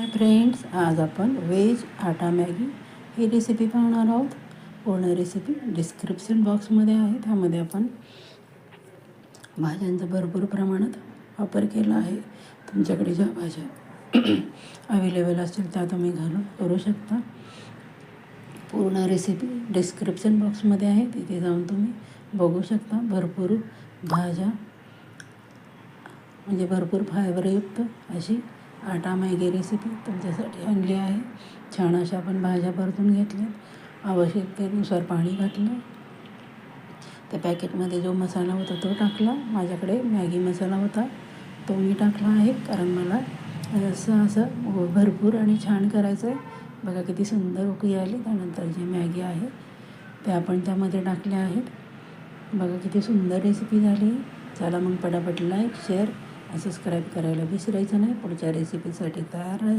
हाय friends आज आपण veg आटा मॅगी ही रेसिपी पाहणार आहोत. पूर्ण रेसिपी डिस्क्रिप्शन बॉक्समध्ये आहे. त्यामध्ये आपण भाज्यांचा भरपूर प्रमाणात वापर केला आहे. तुमच्याकडे ज्या भाज्या अवेलेबल असतील त्या तुम्ही घालून करू शकता. पूर्ण रेसिपी डिस्क्रिप्शन बॉक्समध्ये आहे. तिथे जाऊन तुम्ही बघू शकता. भरपूर भाज्या म्हणजे भरपूर फायबरयुक्त अशी आटा मैगी रेसिपी तुमच्यासाठी आणली आहे. छान अशा आपण भाज्या परतून घेतल्यात आवश्यकतेनुसार पाणी घातलं. त्या पॅकेटमध्ये जो मसाला होता तो टाकला. माझ्याकडे मॅगी मसाला होता. तो मी टाकला आहे. कारण मला असं असं भरपूर आणि छान करायचं आहे. बघा किती सुंदर उकळी आली. त्यानंतर जी मॅगी आहे ते आपण त्यामध्ये टाकल्या आहेत. बघा किती सुंदर रेसिपी झाली. चला मग पटापट लाईक शेअर सबस्क्राईब करायला विसरायचं नाही. पुढच्या रेसिपीसाठी तयार